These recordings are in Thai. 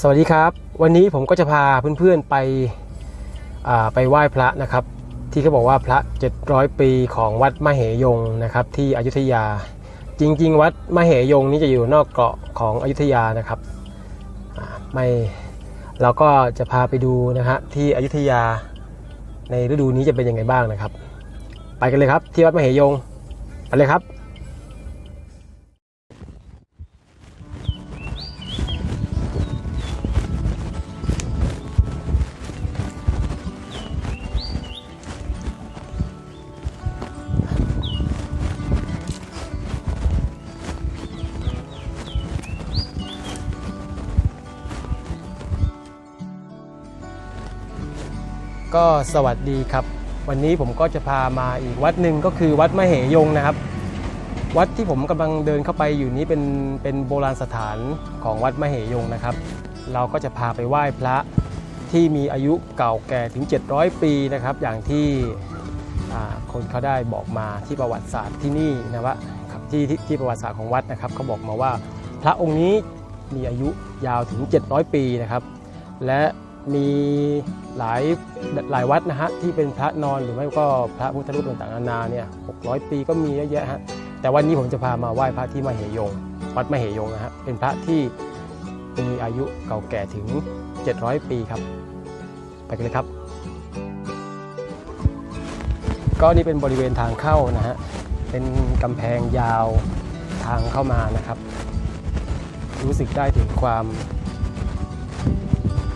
สวัสดีครับ วันนี้ผมก็จะพาเพื่อนๆไปไปไหว้พระนะครับ ที่เขาบอกว่าพระ 700 ปีของวัดมเหยงนะครับ ที่อยุธยา จริง ๆ วัดมเหยงนี้จะอยู่นอกเกาะของอยุธยานะครับไม่เราก็จะพาไปดูนะฮะที่อยุธยาในฤดูนี้จะเป็นยังไงบ้างนะครับ ไปกันเลยครับที่วัดมเหยงไปเลยครับ ก็สวัสดีครับ วันนี้ผมก็จะพามาอีกวัดหนึ่งก็คือวัดมเหยงนะครับ วัดที่ผมกำลังเดินเข้าไปอยู่นี้เป็นเป็นโบราณสถานของวัดมเหยงนะครับ เราก็จะพาไปไหว้พระที่มีอายุเก่าแก่ถึง 700 ปีนะครับ อย่างที่คนเขาได้บอกมาที่ประวัติศาสตร์ที่นี่นะว่าครับที่ที่ที่ประวัติศาสตร์ของวัดนะครับเขาบอกมาว่า พระองค์นี้มีอายุยาวถึง 700 ปีนะครับ และ มีหลายหลายวัดนะฮะที่เป็นพระนอนหรือไม่ก็พระพุทธรูปต่างๆนานาเนี่ย600ปีก็มีเยอะแยะฮะแต่วันนี้ผมจะพามาไหว้พระที่มเหยง วัดมเหยงนะฮะเป็นพระที่มีอายุเก่าแก่ถึง 700 ปีครับ ไปกันเลยครับ ก็นี่เป็นบริเวณทางเข้านะฮะเป็นกำแพงยาวทางเข้ามานะครับ รู้สึกได้ถึงความ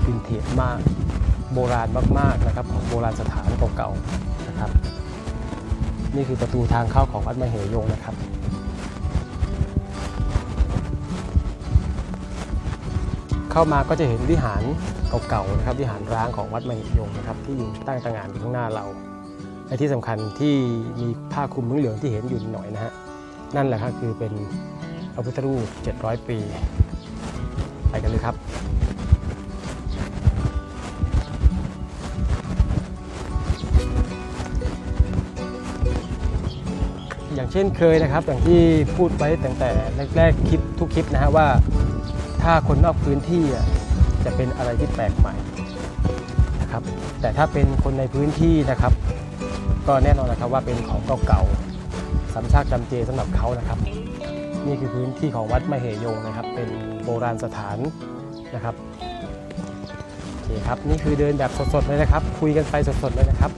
วินเทจมาก โบราณมากๆนะครับของโบราณสถานเก่าๆนะครับ นี่คือประตูทางเข้าของวัดมเหยงนะครับเข้ามาก็จะเห็นวิหารเก่าๆนะครับวิหารร้างของวัดมเหยงนะครับที่อยู่ตั้งตระหงานอยู่ข้างหน้าเราและที่สำคัญที่มีผ้าคลุมเหลืองที่เห็นอยู่หน่อยนะฮะนั่นแหละครับคือเป็นพระพุทธรูป700 ปี ไปกันเลยครับ ช่นเคยนะครับ อย่างที่พูดไว้ตั้งแต่แรกๆคลิปทุกคลิปนะฮะว่า ถ้าคนนอกพื้นที่จะเป็นอะไรที่แปลกใหม่นะครับ แต่ถ้าเป็นคนในพื้นที่นะครับ ก็แน่นอนนะครับว่าเป็นของเก่าๆสำชากจำเจสำหรับเขานะครับ นี่คือพื้นที่ของวัดมเหยงนะครับ เป็นโบราณสถานนะครับโอเคครับนี่คือเดินแบบสดๆเลยนะครับ คุยกันไปสดๆเลยนะครับ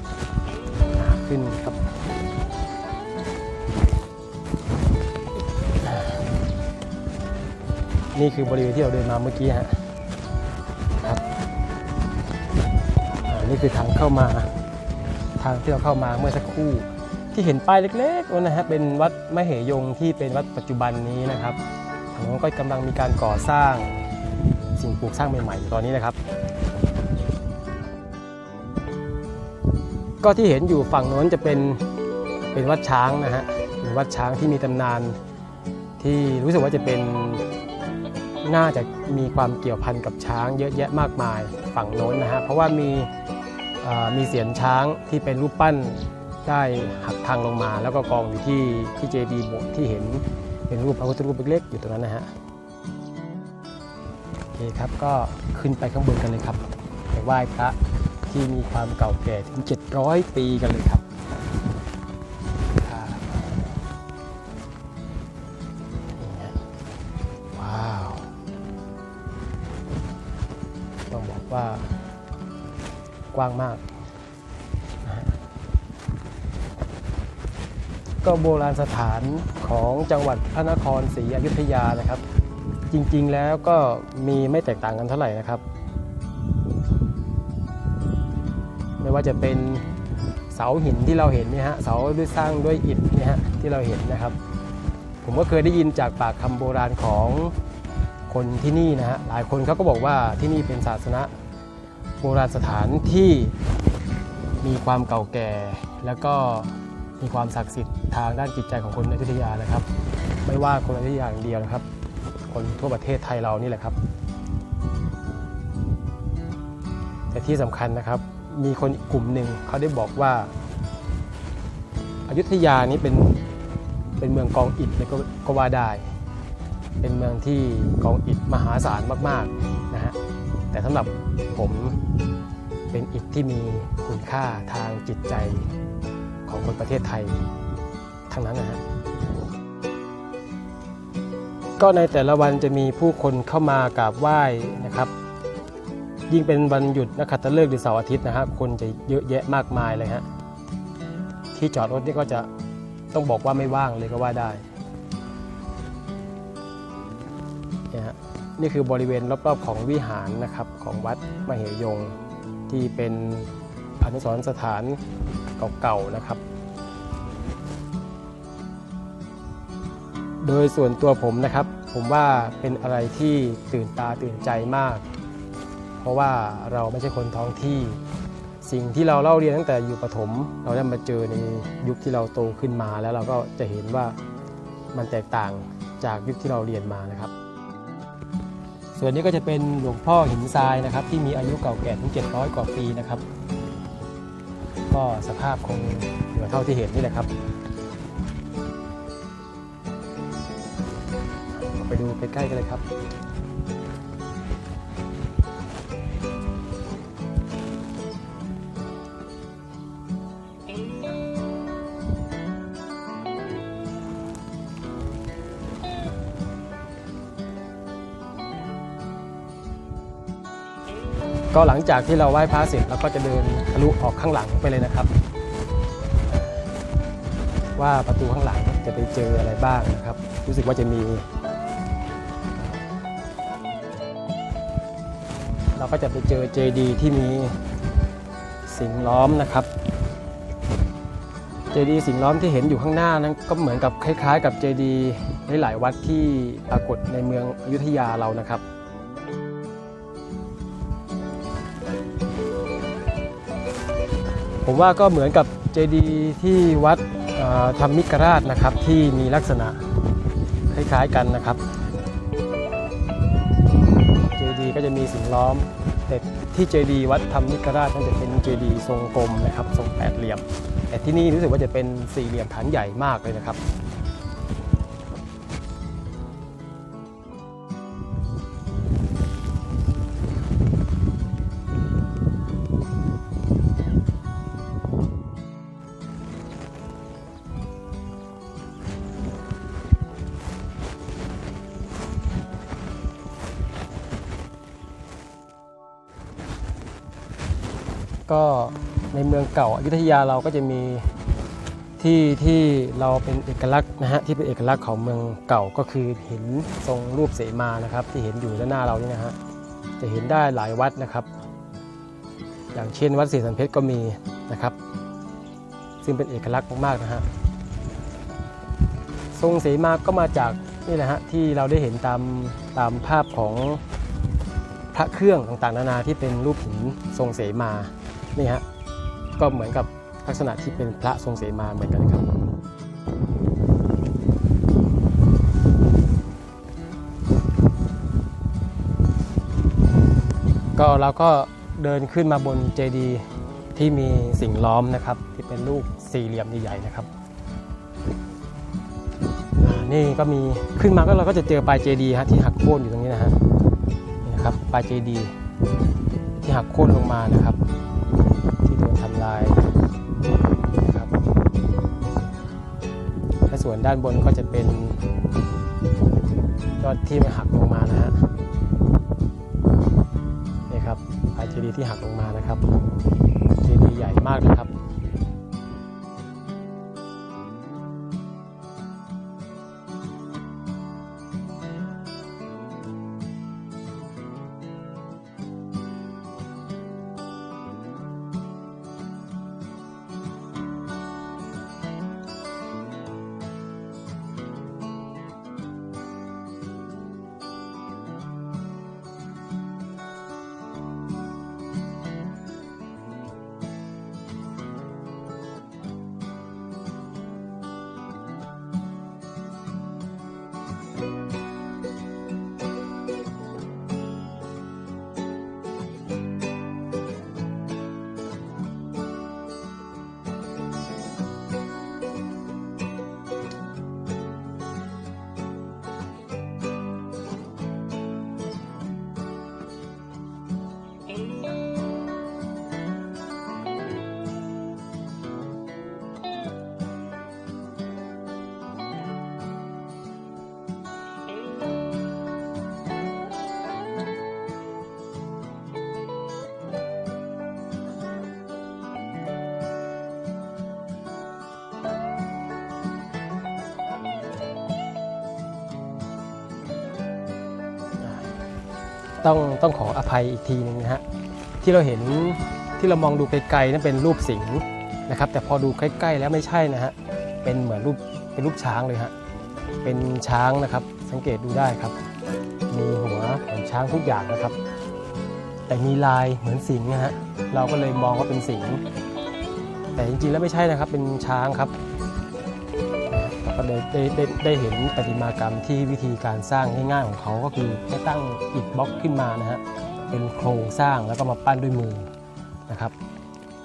ขึ้นครับ นี่คือบริเวณที่เราเดินมาเมื่อกี้ฮะครับอ่านี่คือทางเข้ามา ทางที่เราเข้ามาเมื่อสักครู่ ที่เห็นป้ายเล็กๆนะฮะเป็นวัดมเหยงที่เป็นวัดปัจจุบันนี้นะครับทางโน้นก็กำลังมีการก่อสร้างสิ่งปลูกสร้างใหม่ๆตอนนี้นะครับ ก็ที่เห็นอยู่ฝั่งโน้นจะเป็นเป็นวัดช้างนะฮะเป็นวัดช้างที่มีตำนานที่รู้สึกว่าจะเป็น น่าจะมีความเกี่ยวพันกับช้างเยอะแยะมากมายฝั่งโน้นนะฮะเพราะว่ามีมีเสียนช้างที่เป็นรูปปั้นได้หักพังลงมา แล้วก็กองอยู่ที่ที่เจดีย์โบสถ์ที่เห็นเป็นรูปพระพุทธรูปเล็กๆอยู่ตรงนั้นนะฮะโอเคครับก็ขึ้นไปข้างบนกันเลยครับ ไปไหว้พระที่มีความเก่าแก่ถึง 700 ปีกันเลยครับ ว้างมาก ก็โบราณสถานของจังหวัดพระนครศรีอยุธยานะครับ จริงๆแล้วก็มีไม่แตกต่างกันเท่าไหร่นะครับ ไม่ว่าจะเป็นเสาหินที่เราเห็นนี่ฮะเสาด้วยสร้างด้วยอิฐนี่ฮะที่เราเห็นนะครับ ผมก็เคยได้ยินจากปากคำโบราณของคนที่นี่นะฮะหลายคนเขาก็บอกว่าที่นี่เป็นศาสนา โบราณสถานที่มีความเก่าแก่ แล้วก็มีความศักดิ์สิทธิ์ทางด้านจิตใจของคนอยุธยานะครับ ไม่ว่าคนอยุธยาอย่างเดียวนะครับ คนทั่วประเทศไทยเรานี่แหละครับ แต่ที่สำคัญนะครับ มีคนกลุ่มหนึ่งเขาได้บอกว่าอายุทยานี้เป็นเป็นเมืองกองอิฐเลยก็ว่าได้ เป็นเมืองที่กองอิฐมหาศาลมาก ๆ แต่สำหรับผมเป็นอิฐที่มีคุณค่าทางจิตใจของคนประเทศไทยทั้งนั้นนะฮะก็ในแต่ละวันจะมีผู้คนเข้ามากราบไหว้นะครับ ยิ่งเป็นวันหยุดนักขัตฤกษ์หรือเสาร์อาทิตย์นะฮะคนจะเยอะแยะมากมายเลยฮะที่จอดรถนี่ก็จะต้องบอกว่าไม่ว่างเลยก็ว่าได้เนี่ยฮะ นี่คือบริเวณรอบๆของวิหารนะครับของวัดมเหยง ที่เป็นอนุสรณ์สถานเก่าๆนะครับ โดยส่วนตัวผมนะครับ ผมว่าเป็นอะไรที่ตื่นตาตื่นใจมาก เพราะว่าเราไม่ใช่คนท้องที่ สิ่งที่เราเล่าเรียนตั้งแต่อยู่ประถม เราได้มาเจอในยุคที่เราโตขึ้นมาแล้วเราก็จะเห็นว่ามันแตกต่างจากยุคที่เราเรียนมานะครับ ส่วนนี้ก็จะเป็นหลวงพ่อหินทรายนะครับ ที่มีอายุเก่าแก่ถึง 700 กว่าปีนะครับ ก็สภาพคงเหลือเท่าที่เห็นนี่แหละครับ ไปดูใกล้ๆกันเลยครับ ก็หลังจากที่เราไหว้พระเสร็จเราก็จะเดินทะลุออกข้างหลังไปเลยนะครับ ว่าประตูข้างหลังจะไปเจออะไรบ้างนะครับ รู้สึกว่าจะมี เราก็จะไปเจอเจดีที่มีสิ่งล้อมนะครับ เจดีย์สิ่งล้อมที่เห็นอยู่ข้างหน้านั้นก็เหมือนกับคล้าย ๆ กับเจดีย์หลายๆวัดที่ปรากฏในเมืองอยุธยาเรานะครับ ผมว่าก็เหมือนกับเจดีย์ที่วัดธรรมิกราชนะครับที่มีลักษณะคล้ายๆกันนะครับ เจดีย์ก็จะมีสิ่งล้อมแต่ที่เจดีย์วัดธรรมิกราชนั่นจะเป็นเจดีย์ทรงกลมนะครับทรงแปดเหลี่ยม แต่ที่นี่รู้สึกว่าจะเป็นสี่เหลี่ยมฐานใหญ่มากเลยนะครับ ก็ในเมืองเก่าอยุธยาเราก็จะมีที่ที่เราเป็นเอกลักษณ์นะฮะที่เป็นเอกลักษณ์ของเมืองเก่าก็คือหินทรงรูปเสมานะครับ ที่เห็นอยู่ด้านหน้าเรานี่นะฮะจะเห็นได้หลายวัดนะครับ อย่างเช่นวัดศรีสันเพชรก็มีนะครับ ซึ่งเป็นเอกลักษณ์มากๆนะฮะทรงเสมาก็มาจากนี่แหละฮะที่เราได้เห็นตามตามภาพของพระเครื่องต่างๆ นานาที่เป็นรูปหินทรงเสมา นี่ฮะก็เหมือนกับลักษณะที่เป็นพระทรงเสมาเหมือนกันครับ ก็เราก็เดินขึ้นมาบนเจดีย์ที่มีสิ่งล้อมนะครับ ที่เป็นรูปสี่เหลี่ยมใหญ่ๆนะครับนี่ก็มีขึ้นมาก็เราก็จะเจอปลายเจดีย์ฮะที่หักโค่นอยู่ตรงนี้นะฮะนี่นะครับปลายเจดีย์ที่หักโค่นลงมานะครับ ทำลายนะครับและส่วนด้านบนก็จะเป็นยอดที่มันหักลงมานะฮะนี่ครับปลายเจดีย์ที่หักลงมานะครับเจดีย์ใหญ่มากนะครับ ต้องต้องขออภัยอีกทีหนึงนะฮะที่เราเห็นที่เรามองดูไกลๆนั่นเป็นรูปสิงห์นะครับ แต่พอดูใกล้ ๆ แล้วไม่ใช่นะฮะเป็นเหมือนรูปเป็นรูปช้างเลยฮะเป็นช้างนะครับสังเกตดูได้ครับ มีหัวเหมือนช้างทุกอย่างนะครับ แต่มีลายเหมือนสิงห์นะฮะเราก็เลยมองว่าเป็นสิงห์แต่จริงๆแล้วไม่ใช่นะครับเป็นช้างครับ ก็ได้ไดได้ได้เห็นประติมากรรมที่วิธีการสร้างง่ายๆของเขาก็คือให้ตั้งอิฐบล็อกขึ้นมานะฮะเป็นโครงสร้างแล้วก็มาปั้นด้วยมือนะครับ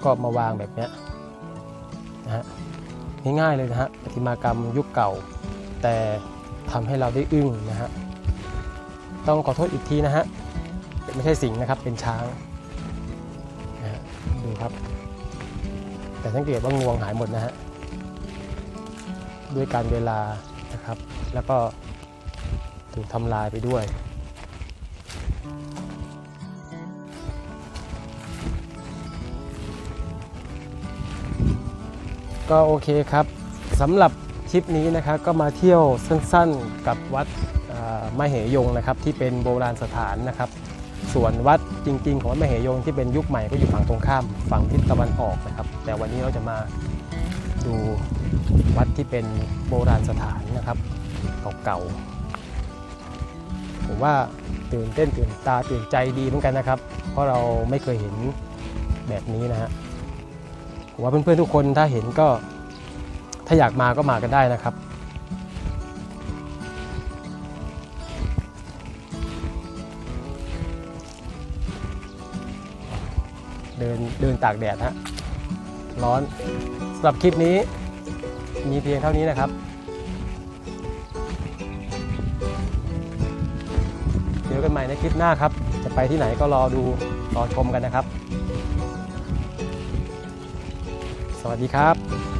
ก็มาวางแบบนี้นะฮะง่ายๆเลยนะฮะประติมากรรมยุคเก่า แต่ทำให้เราได้อึ้งนะฮะต้องขอโทษอีกทีนะฮะไม่ใช่สิงนะครับเป็นช้างนะฮะดูครับ แต่สังเกตว่างวงหายหมดนะฮะ ด้วยการเวลานะครับ แล้วก็ถูกทำลายไปด้วยก็โอเคครับสำหรับทริปนี้นะครับก็มาเที่ยวสั้นๆกับวัดอ่ามเหยงนะครับที่เป็นโบราณสถานนะครับ ส่วนวัดจริง ๆ ของวัดมเหยงที่เป็นยุคใหม่ก็อยู่ฝั่งตรงข้ามฝั่งทิศตะวันออกนะครับ แต่วันนี้เราจะมาดู วัดที่เป็นโบราณสถานนะครับเก่าๆผมว่าตื่นเต้นตื่นตาตื่นใจดีเหมือนกันนะครับ เพราะเราไม่เคยเห็นแบบนี้นะฮะผมว่าเพื่อนๆทุกคนถ้าเห็นก็ถ้าอยากมาก็มากันได้นะครับเดินเดินตากแดดฮะร้อนสำหรับคลิปนี้ มีเพียงเท่านี้นะครับเจอกันใหม่ในคลิปหน้าครับ จะไปที่ไหนก็รอดูรอชมกันนะครับ สวัสดีครับ